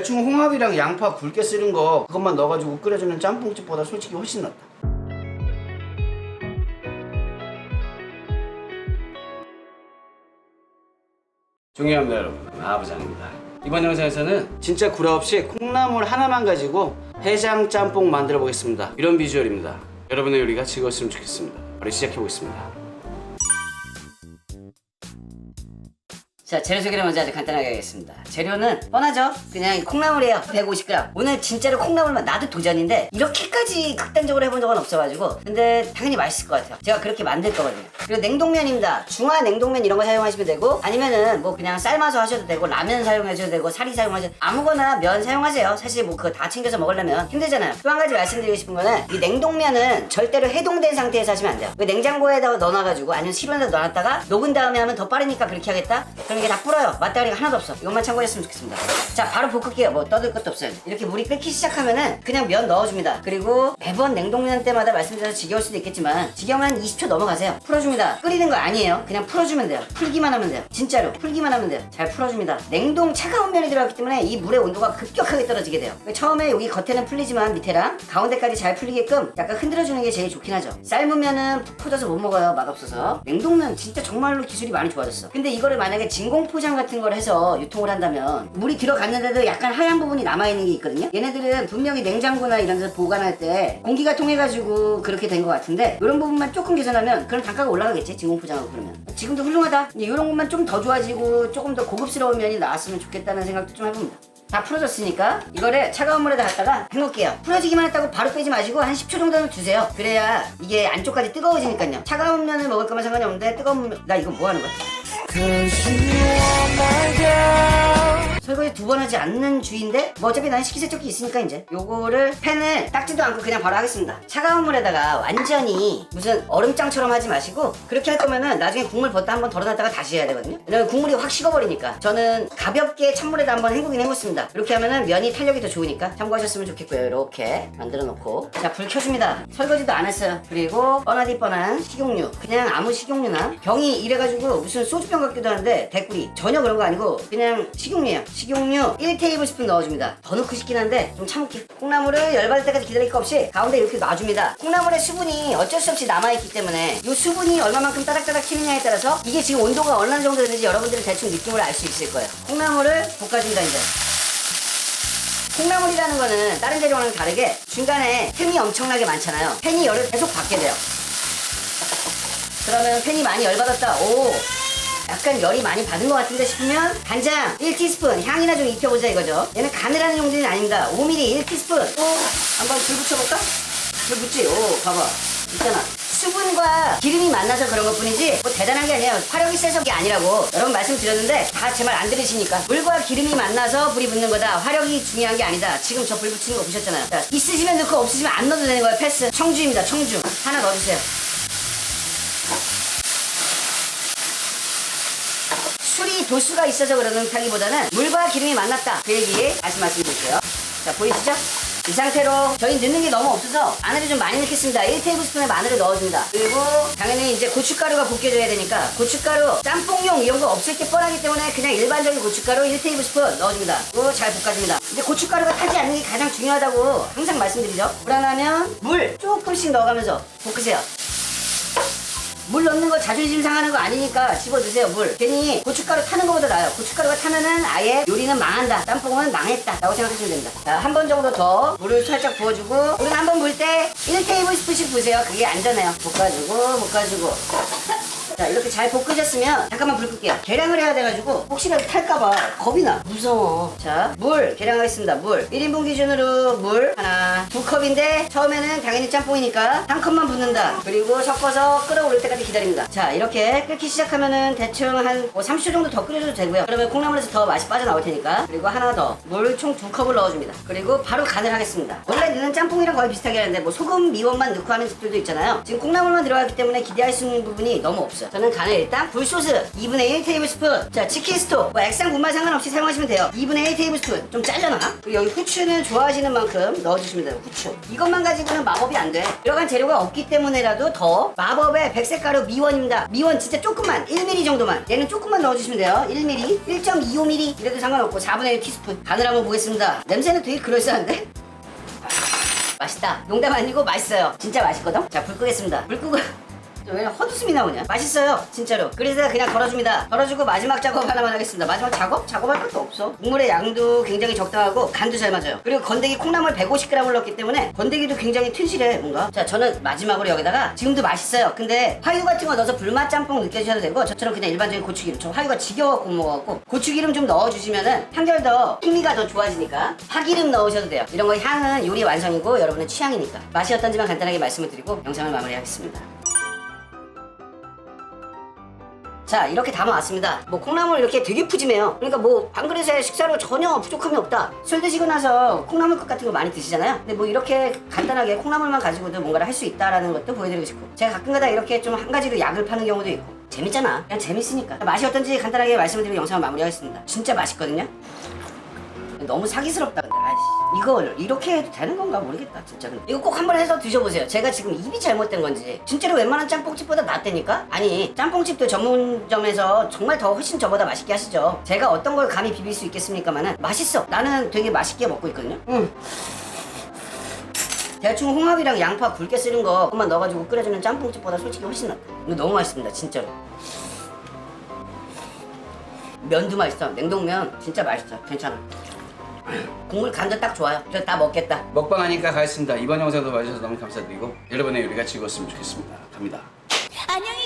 대충 홍합이랑 양파 굵게 쓰는 거 그것만 넣어가지고 끓여주는 짬뽕집보다 솔직히 훨씬 낫다. 존경합니다 여러분. 아부장입니다. 이번 영상에서는 진짜 구라 없이 콩나물 하나만 가지고 해장 짬뽕 만들어 보겠습니다. 이런 비주얼입니다. 여러분의 요리가 즐거웠으면 좋겠습니다. 바로 시작해 보겠습니다 자 재료 소개를 먼저 아주 간단하게 하겠습니다. 재료는 뻔하죠? 그냥 이 콩나물이에요. 150g 오늘 진짜로 콩나물만 나도 도전인데 이렇게까지 극단적으로 해본 적은 없어가지고 근데 당연히 맛있을 것 같아요. 제가 그렇게 만들 거거든요. 그리고 냉동면입니다. 중화 냉동면 이런 거 사용하시면 되고 아니면은 뭐 그냥 삶아서 하셔도 되고 라면 사용하셔도 되고 사리 사용하셔도 아무거나 면 사용하세요. 사실 뭐 그거 다 챙겨서 먹으려면 힘들잖아요. 또 한 가지 말씀드리고 싶은 거는 이 냉동면은 절대로 해동된 상태에서 하시면 안 돼요. 그 냉장고에다가 넣어놔가지고 아니면 실온에다 넣어놨다가 녹은 다음에 하면 더 빠르니까 그렇게 하겠다? 그럼 이게 다 불어요. 맛다리가 하나도 없어. 이것만 참고하셨으면 좋겠습니다. 자 바로 볶을게요. 뭐 떠들 것도 없어요. 이렇게 물이 끓기 시작하면은 그냥 면 넣어줍니다. 그리고 매번 냉동면 때마다 말씀드려서 지겨울 수도 있겠지만 지겨우면 한 20초 넘어가세요. 풀어줍니다. 끓이는 거 아니에요. 그냥 풀어주면 돼요. 풀기만 하면 돼요. 진짜로 풀기만 하면 돼요. 잘 풀어줍니다. 냉동 차가운 면이 들어갔기 때문에 이 물의 온도가 급격하게 떨어지게 돼요. 처음에 여기 겉에는 풀리지만 밑에랑 가운데까지 잘 풀리게끔 약간 흔들어주는 게 제일 좋긴 하죠. 삶으면은 푹 퍼져서 못 먹어요. 맛없어서. 냉동면 진짜 정말로 기술이 많이 좋아졌어. 근데 이거를 만약에 진공 포장 같은 걸 해서 유통을 한다면 물이 들어갔는데도 약간 하얀 부분이 남아있는 게 있거든요. 얘네들은 분명히 냉장고나 이런 데서 보관할 때 공기가 통해가지고 그렇게 된 것 같은데 이런 부분만 조금 개선하면 그럼 단가가 올라가겠지 진공 포장하고 그러면. 지금도 훌륭하다. 이런 것만 좀 더 좋아지고 조금 더 고급스러운 면이 나왔으면 좋겠다는 생각도 좀 해봅니다. 다 풀어졌으니까 이거를 차가운 물에다 갖다가 헹굴게요. 풀어지기만 했다고 바로 빼지 마시고 한 10초 정도는 두세요. 그래야 이게 안쪽까지 뜨거워지니까요. 차가운 면을 먹을 거면 상관이 없는데 뜨거운 면... 나 이거 뭐 하는 거야? 可是我买单。 설거지 두 번 하지 않는 주인데 뭐 어차피 난 식기세척기 있으니까 이제 요거를 팬을 닦지도 않고 그냥 바로 하겠습니다. 차가운 물에다가 완전히 무슨 얼음장처럼 하지 마시고 그렇게 할 거면은 나중에 국물 벗다 한번 덜어놨다가 다시 해야 되거든요. 왜냐면 국물이 확 식어버리니까. 저는 가볍게 찬물에다 한번 헹구긴 헹궜습니다. 이렇게 하면은 면이 탄력이 더 좋으니까 참고하셨으면 좋겠고요. 이렇게 만들어 놓고. 자 불 켜줍니다. 설거지도 안 했어요. 그리고 뻔하디 뻔한 식용유. 그냥 아무 식용유나 병이 이래가지고 무슨 소주병 같기도 한데 대꾸리. 전혀 그런 거 아니고 그냥 식용유예요 식용유 1테이블스푼 넣어줍니다. 더 넣고 싶긴 한데 좀 참을게 콩나물을 열받을 때까지 기다릴 거 없이 가운데 이렇게 놔줍니다. 콩나물의 수분이 어쩔 수 없이 남아있기 때문에 이 수분이 얼마만큼 따닥따닥 튀느냐에 따라서 이게 지금 온도가 얼마나 정도 되는지 여러분들은 대충 느낌을 알 수 있을 거예요. 콩나물을 볶아줍니다 이제. 콩나물이라는 거는 다른 재료와는 다르게 중간에 팬이 엄청나게 많잖아요. 팬이 열을 계속 받게 돼요. 그러면 팬이 많이 열받았다. 오 약간 열이 많이 받은 것 같은데 싶으면 간장 1티스푼 향이나 좀 입혀보자 이거죠. 얘는 간을 하는 용도는 아닙니다. 5mm 1티스푼. 또 한번 불 붙여볼까? 불 붙지? 오 봐봐. 있잖아. 수분과 기름이 만나서 그런 것 뿐이지 뭐 대단한 게 아니에요. 화력이 세서 게 아니라고 여러분 말씀드렸는데 다 제 말 안 들으시니까. 물과 기름이 만나서 불이 붙는 거다. 화력이 중요한 게 아니다. 지금 저 불 붙이는 거 보셨잖아요. 자, 있으시면 넣고 없으시면 안 넣어도 되는 거예요. 패스. 청주입니다. 청주. 하나 넣어주세요 술이 도수가 있어서 그러는 타기보다는 물과 기름이 만났다. 그 얘기 다시 말씀드릴게요. 자 보이시죠? 이 상태로 저희 넣는 게 너무 없어서 마늘을 좀 많이 넣겠습니다. 1테이블스푼의 마늘을 넣어줍니다. 그리고 당연히 이제 고춧가루가 볶여줘야 되니까 고춧가루 짬뽕용 이런 거 없을 게 뻔하기 때문에 그냥 일반적인 고춧가루 1테이블스푼 넣어줍니다. 그리고 잘 볶아줍니다. 이제 고춧가루가 타지 않는 게 가장 중요하다고 항상 말씀드리죠. 불안하면 물 조금씩 넣어가면서 볶으세요 물 넣는 거 자존심 상하는 거 아니니까 집어드세요 물. 괜히 고춧가루 타는 것보다 나아요. 고춧가루가 타면은 아예 요리는 망한다. 짬뽕은 망했다 라고 생각하시면 됩니다. 자 한 번 정도 더 물을 살짝 부어주고 우리는 한번물때 1테이블 스푼씩 부으세요. 그게 안전해요. 볶아주고 볶아주고 자 이렇게 잘 볶으셨으면 잠깐만 불 끌게요. 계량을 해야 돼가지고 혹시라도 탈까봐 겁이 나. 무서워. 자물 계량하겠습니다 물. 1인분 기준으로 물 하나 두 컵인데 처음에는 당연히 짬뽕이니까 한 컵만 붓는다. 그리고 섞어서 끓어오를 때까지 기다립니다. 자 이렇게 끓기 시작하면은 대충 한 30초 정도 더 끓여줘도 되고요. 그러면 콩나물에서 더 맛이 빠져나올 테니까. 그리고 하나 더 물 총 두 컵을 넣어줍니다. 그리고 바로 간을 하겠습니다. 원래 넣는 짬뽕이랑 거의 비슷하게 하는데 뭐 소금 미원만 넣고 하는 집들도 있잖아요. 지금 콩나물만 들어갔기 때문에 기대할 수 있는 부분이 너무 없어요 저는 간을 일단 굴소스 2분의 1 테이블 스푼. 자 치킨 스톡 뭐 액상 분말 상관없이 사용하시면 돼요. 2분의 1 테이블 스푼. 좀 잘려나? 그리고 여기 후추는 좋아하시는 만큼 넣어주시면 돼요. 후추. 이것만 가지고는 마법이 안 돼. 들어간 재료가 없기 때문에라도 더 마법의 백색 가루 미원입니다. 미원 진짜 조금만 1mm 정도만. 얘는 조금만 넣어주시면 돼요. 1mm, 1.25mm 이래도 상관없고 4분의 1 티스푼. 간을 한번 보겠습니다. 냄새는 되게 그럴싸한데? 맛있다. 농담 아니고 맛있어요. 진짜 맛있거든? 자, 불 끄겠습니다. 불 끄고. 왜 헛웃음이 나오냐? 맛있어요, 진짜로. 그래서 그냥 덜어줍니다. 덜어주고 마지막 작업 하나만 하겠습니다. 마지막 작업? 작업할 것도 없어. 국물의 양도 굉장히 적당하고 간도 잘 맞아요. 그리고 건더기 콩나물 150g을 넣었기 때문에 건더기도 굉장히 튼실해, 뭔가. 자, 저는 마지막으로 여기다가 지금도 맛있어요. 근데 화유 같은 거 넣어서 불맛 짬뽕 느껴주셔도 되고 저처럼 그냥 일반적인 고추기름. 저 화유가 지겨워갖고 못 먹어갖고 고추기름 좀 넣어주시면은 한결 더 풍미가 더 좋아지니까 파기름 넣으셔도 돼요. 이런 거 향은 요리 완성이고 여러분의 취향이니까. 맛이 어떤지만 간단하게 말씀을 드리고 영상을 마무리하겠습니다. 자 이렇게 담아왔습니다. 뭐 콩나물 이렇게 되게 푸짐해요. 그러니까 뭐 한 그릇에 식사로 전혀 부족함이 없다. 술 드시고 나서 콩나물국 같은 거 많이 드시잖아요. 근데 뭐 이렇게 간단하게 콩나물만 가지고도 뭔가를 할 수 있다라는 것도 보여드리고 싶고. 제가 가끔가다 이렇게 좀 한 가지로 약을 파는 경우도 있고. 재밌잖아. 그냥 재밌으니까. 맛이 어떤지 간단하게 말씀을 드리고 영상을 마무리하겠습니다. 진짜 맛있거든요? 너무 사기스럽다 근데. 아이씨 이걸 이렇게 해도 되는 건가 모르겠다 진짜. 근데 이거 꼭 한번 해서 드셔보세요. 제가 지금 입이 잘못된 건지. 진짜로 웬만한 짬뽕집보다 낫다니까? 아니 짬뽕집도 전문점에서 정말 더 훨씬 저보다 맛있게 하시죠. 제가 어떤 걸 감히 비빌 수 있겠습니까만은 맛있어. 나는 되게 맛있게 먹고 있거든요. 음. 대충 홍합이랑 양파 굵게 쓰는 거 그것만 넣어가지고 끓여주는 짬뽕집보다 솔직히 훨씬 낫다. 이거 너무 맛있습니다 진짜로. 면도 맛있어. 냉동면 진짜 맛있어. 괜찮아 국물 간도 딱 좋아요 저 다 먹겠다 먹방 하니까 가겠습니다. 이번 영상도 봐주셔서 너무 감사드리고 여러분의 요리가 즐거웠으면 좋겠습니다. 갑니다. 안녕히